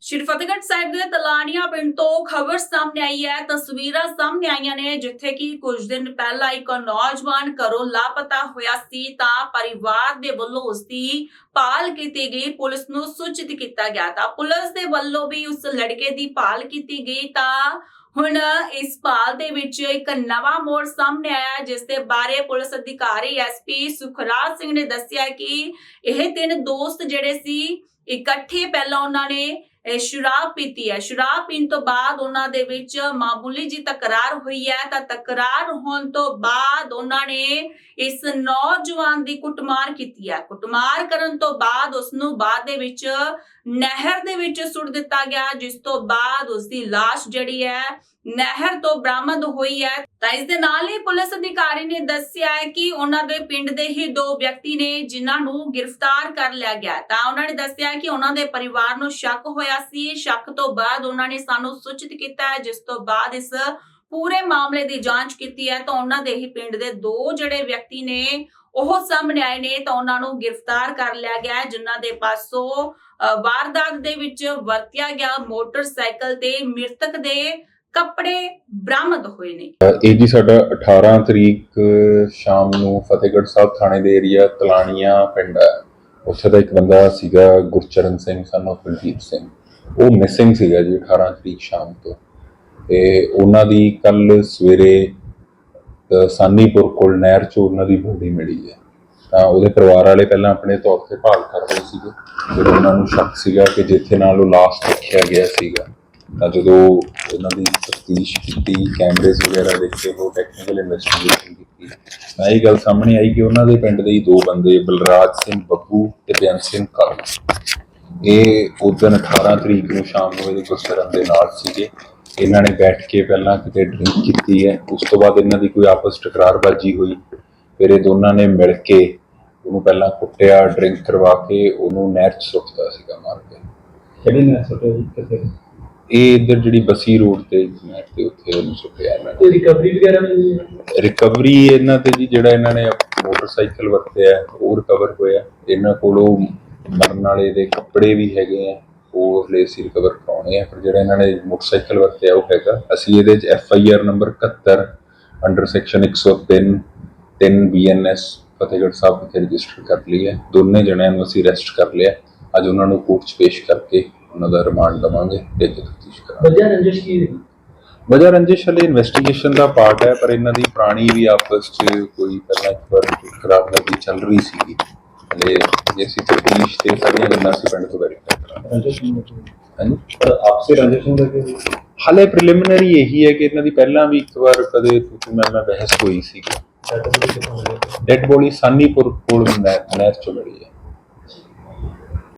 ਸ਼੍ਰੀ ਫਤਿਹਗੜ੍ਹ ਸਾਹਿਬ ਦੇ ਤਲਾਣੀਆਂ ਪਿੰਡ ਤੋਂ ਖਬਰ ਸਾਹਮਣੇ ਆਈ ਹੈ। ਤਸਵੀਰਾਂ ਸਾਹਮਣੇ ਆਈਆਂ ਨੇ ਜਿੱਥੇ ਕਿ ਕੁਝ ਦਿਨ ਪਹਿਲਾਂ ਇੱਕ ਨੌਜਵਾਨ ਘਰੋਂ ਲਾਪਤਾ ਹੋਇਆ ਸੀ ਤਾਂ ਪਰਿਵਾਰ ਦੇ ਵੱਲੋਂ ਉਸ ਦੀ ਭਾਲ ਕੀਤੀ ਗਈ ਪੁਲਿਸ ਨੂੰ ਸੂਚਿਤ ਕੀਤਾ ਗਿਆ। ਤਾਂ ਪੁਲਿਸ ਦੇ ਵੱਲੋਂ ਵੀ ਉਸ ਲੜਕੇ ਦੀ ਭਾਲ ਕੀਤੀ ਗਈ। ਤਾਂ ਹੁਣ ਇਸ ਭਾਲ ਦੇ ਵਿੱਚ ਇੱਕ ਨਵਾਂ ਮੋੜ ਸਾਹਮਣੇ ਆਇਆ ਹੈ, ਜਿਸ ਦੇ ਬਾਰੇ ਪੁਲਿਸ ਅਧਿਕਾਰੀ ਐਸਪੀ ਸੁਖਰਾਜ ਸਿੰਘ ਨੇ ਦੱਸਿਆ ਕਿ ਇਹ ਤਿੰਨ ਦੋਸਤ ਜਿਹੜੇ ਸੀ ਇਕੱਠੇ ਪਹਿਲਾਂ ਉਹਨਾਂ ਨੇ ਸ਼ਰਾਬ ਪੀਤੀ ਹੈ। ਸ਼ਰਾਬ ਪੀਣ ਤੋਂ ਬਾਅਦ ਉਹਨਾਂ ਦੇ ਵਿੱਚ ਮਾਮੂਲੀ ਜੀ ਤਕਰਾਰ ਹੋਈ ਹੈ। ਤਾਂ ਤਕਰਾਰ ਹੋਣ ਤੋਂ ਬਾਅਦ ਉਹਨਾਂ ਨੇ ਇਸ ਨੌਜਵਾਨ ਦੀ ਕੁੱਟਮਾਰ ਕੀਤੀ ਹੈ। ਕੁੱਟਮਾਰ ਕਰਨ ਤੋਂ ਬਾਅਦ ਉਸ ਨੂੰ ਬਾਅਦ ਦੇ ਵਿੱਚ ਨਹਿਰ ਦੇ ਵਿੱਚ ਸੁੱਟ ਦਿੱਤਾ ਗਿਆ, ਜਿਸ ਤੋਂ ਬਾਅਦ ਉਸ ਦੀ ਲਾਸ਼ ਜਿਹੜੀ ਹੈ, ਨਹਿਰ ਤੋਂ ਬਰਾਮਦ ਹੋਈ ਹੈ। ਤਾਂ ਇਸ ਦੇ ਨਾਲ ਹੀ ਪੁਲਿਸ ਅਧਿਕਾਰੀ ਨੇ ਦੱਸਿਆ ਹੈ ਕਿ ਉਹਨਾਂ ਦੇ ਪਿੰਡ ਦੇ ਹੀ ਦੋ ਵਿਅਕਤੀ ਨੇ ਜਿਨ੍ਹਾਂ ਨੂੰ ਗ੍ਰਿਫਤਾਰ ਕਰ ਲਿਆ ਗਿਆ। ਤਾਂ ਉਹਨਾਂ ਨੇ ਦੱਸਿਆ ਕਿ ਉਹਨਾਂ ਦੇ ਪਰਿਵਾਰ ਨੂੰ ਸ਼ੱਕ ਹੋਇਆ ਸੀ। ਸ਼ੱਕ ਤੋਂ ਬਾਅਦ ਉਹਨਾਂ ਨੇ ਸਾਨੂੰ ਸੂਚਿਤ ਕੀਤਾ ਹੈ, ਜਿਸ ਤੋਂ ਬਾਅਦ ਇਸ ਪੂਰੇ ਮਾਮਲੇ ਦੀ ਜਾਂਚ ਕੀਤੀ ਹੈ। ਤਾਂ ਉਹਨਾਂ ਦੇ ਹੀ ਪਿੰਡ ਦੇ ਦੋ ਜਿਹੜੇ ਵਿਅਕਤੀ ਨੇ ਉਹ ਸਾਹਮਣੇ ਆਏ ਨੇ ਤਾਂ ਉਹਨਾਂ ਨੂੰ ਗ੍ਰਿਫਤਾਰ ਕਰ ਲਿਆ ਗਿਆ ਹੈ, ਜਿਨ੍ਹਾਂ ਦੇ ਪਾਸੋਂ ਵਾਰਦਾਤ ਦੇ ਵਿੱਚ ਵਰਤਿਆ ਗਿਆ ਮੋਟਰਸਾਈਕਲ ਤੇ ਮ੍ਰਿਤਕ ਦੇ ਕੱਪੜੇ ਬਰਾਮਦ ਹੋਏ ਨੇ। ਇਹ ਜੀ ਸਾਡਾ 18 ਤਰੀਕ ਸ਼ਾਮ ਨੂੰ ਫਤਿਹਗੜ੍ਹ ਸਾਹਿਬ ਥਾਣੇ ਦੇ ਏਰੀਆ ਤਲਾਣੀਆਂ ਪਿੰਡ ਹੈ। ਉੱਥੇ ਦਾ ਇੱਕ ਬੰਦਾ ਸੀਗਾ ਗੁਰਚਰਨ ਸਿੰਘ, ਸਨ of ਕੁਲਜੀਤ ਸਿੰਘ। ਉਹ ਮਿਸਿੰਗ ਸੀਗਾ ਜੀ 18 ਤਰੀਕ ਸ਼ਾਮ ਤੋਂ। ਤੇ ਉਹਨਾਂ ਦੀ ਕੱਲ ਸਵੇਰੇ ਸਾਨੀਪੁਰ ਕੋਲ ਨਹਿਰ 'ਚ ਉਹਨਾਂ ਦੀ ਬੋਡੀ ਮਿਲੀ ਹੈ। ਤਾਂ ਉਹਦੇ ਪਰਿਵਾਰ ਵਾਲੇ ਪਹਿਲਾਂ ਆਪਣੇ ਤੌਰ ਤੇ ਭਾਲ ਕਰ ਰਹੇ ਸੀਗੇ। ਫਿਰ ਉਹਨਾਂ ਨੂੰ ਸ਼ੱਕ ਸੀਗਾ ਕਿ ਜਿੱਥੇ ਨਾਲ ਉਹ ਲਾਸਟ ਰੱਖਿਆ ਗਿਆ ਸੀਗਾ, ਤਾਂ ਜਦੋਂ ਉਹਨਾਂ ਦੀ ਤਫਤੀਸ਼ ਕੀਤੀ ਕੈਮਰੇਜ਼ ਵਗੈਰਾ ਦੇਖੇ ਉਹ ਟੈਕਨੀਕਲ ਇਨਵੈਸਟੀਗੇਸ਼ਨ ਕੀਤੀ, ਤਾਂ ਇਹ ਗੱਲ ਸਾਹਮਣੇ ਆਈ ਕਿ ਉਹਨਾਂ ਦੇ ਪਿੰਡ ਦੇ ਹੀ ਦੋ ਬੰਦੇ ਬਲਰਾਜ ਸਿੰਘ ਬੱਬੂ ਤੇ ਬੇਅੰਤ ਸਿੰਘ ਕਾਲ ਇਹ ਉਦੋਂ 18 ਤਰੀਕ ਨੂੰ ਸ਼ਾਮ ਨੂੰ ਇਹਦੇ ਗੁਰਸਰਨ ਦੇ ਨਾਲ ਸੀਗੇ। ਇਹਨਾਂ ਨੇ ਬੈਠ ਕੇ ਪਹਿਲਾਂ ਕਿਤੇ ਡਰਿੰਕ ਕੀਤੀ ਹੈ। ਉਸ ਤੋਂ ਬਾਅਦ ਇਹਨਾਂ ਦੀ ਕੋਈ ਆਪਸ ਟਕਰਾਰਬਾਜੀ ਹੋਈ। ਫਿਰ ਇਹ ਦੋਨਾਂ ਨੇ ਮਿਲ ਕੇ ਉਹਨੂੰ ਪਹਿਲਾਂ ਕੁੱਟਿਆ ਡਰਿੰਕ ਕਰਵਾ ਕੇ ਉਹਨੂੰ ਨਹਿਰ 'ਚ ਸੁੱਟਦਾ ਸੀਗਾ ਮਾਰ ਕੇ। ਕਿਹੜੀ ਨੇ ਸੁਟਿਆ ਜੀ? ਕਿੱਥੇ? ਇਹ ਇੱਧਰ ਜਿਹੜੀ ਬਸੀ ਰੋਡ ਤੇ ਨਹਿਰ ਤੇ ਉੱਥੇ ਉਹਨੂੰ ਸੁੱਟਿਆ ਇਹਨਾਂ ਤੇ ਰਿਕਵਰੀ ਵਗੈਰਾ ਵੀ ਹੋਈ ਹੈ? ਨੇ ਰਿਕਵਰੀ ਇਹਨਾਂ ਤੇ ਜੀ ਜਿਹੜਾ ਇਹਨਾਂ ਨੇ ਮੋਟਰਸਾਈਕਲ ਵਰਤਿਆ ਉਹ ਰਿਕਵਰ ਹੋਇਆ। ਇਹਨਾਂ ਕੋਲੋਂ ਮਰਨ ਵਾਲੇ ਦੇ ਕੱਪੜੇ ਵੀ ਹੈਗੇ ਆ ਉਹ ਹਲੇ ਅਸੀਂ ਰਿਕਵਰ ਕਰਾਉਣੇ ਆ। ਪਰ ਜਿਹੜਾ ਇਹਨਾਂ ਨੇ ਮੋਟਰਸਾਈਕਲ ਵਰਤਿਆ ਉਹ ਹੈਗਾ। ਅਸੀਂ ਇਹਦੇ ਚ F I R number 71 under section 103 3 BNS Fatehgarh Sahib ਵਿਖੇ ਰਜਿਸਟਰ ਕਰ ਲਈ ਹੈ। ਦੋਨੇ ਜਣਿਆਂ ਨੂੰ ਅਸੀਂ ਅਰੈਸਟ ਕਰ ਲਿਆ। ਅੱਜ ਉਹਨਾਂ ਨੂੰ ਕੋਰਟ 'ਚ ਪੇਸ਼ ਕਰਕੇ ਉਹਨਾਂ ਦਾ ਰਿਮਾਂਡ ਲਵਾਂਗੇ ਤੇ ਤਫਤੀਸ਼ ਕਰਾਂਗੇ। ਵਜ੍ਹਾ ਰੰਜਿਸ਼ ਕੀ ਹੈ? ਵਜ੍ਹਾ ਰੰਜਿਸ਼ ਹਲੇ ਇਨਵੈਸਟੀਗੇਸ਼ਨ ਦਾ ਪਾਰਟ ਹੈ ਪਰ ਇਹਨਾਂ ਦੀ ਪੁਰਾਣੀ ਵੀ ਆਪਸ 'ਚ ਕੋਈ ਪਹਿਲਾਂ ਇੱਕ ਵਾਰ ਖਰਾਬ ਲੱਗੀ ਚੱਲ ਰਹੀ ਸੀਗੀ। ਹਲੇ ਜੇ ਅਸੀਂ ਤਫਤੀਸ਼ ਤੇ ਸਾਰੀਆਂ ਗੱਲਾਂ ਅਸੀਂ ਪਿੰਡ ਤੋਂ ਵੈਰੀਫਾਈ ਕਰਾਂਗੇ ਰੰਜਿਸ਼ ਹਾਂਜੀ? ਪਰ ਆਪਸੇ ਰੰਜਿਸ਼ ਨੂੰ ਲੱਗੇ ਹਲੇ ਪ੍ਰੀਲਿਮਿਨਰੀ ਇਹੀ ਹੈ ਕਿ ਇਹਨਾਂ ਦੀ ਪਹਿਲਾਂ ਵੀ ਇੱਕ ਵਾਰ ਕਦੇ ਤੂੰ ਮੈਂ ਮੈਂ ਬਹਿਸ ਹੋਈ ਸੀਗੀ। ਡੈਡ ਬੋਡੀ ਸਾਨੀਪੁਰ ਕੋਲ ਨਹਿਰ ਚੋਂ ਮਿਲੀ ਹੈ।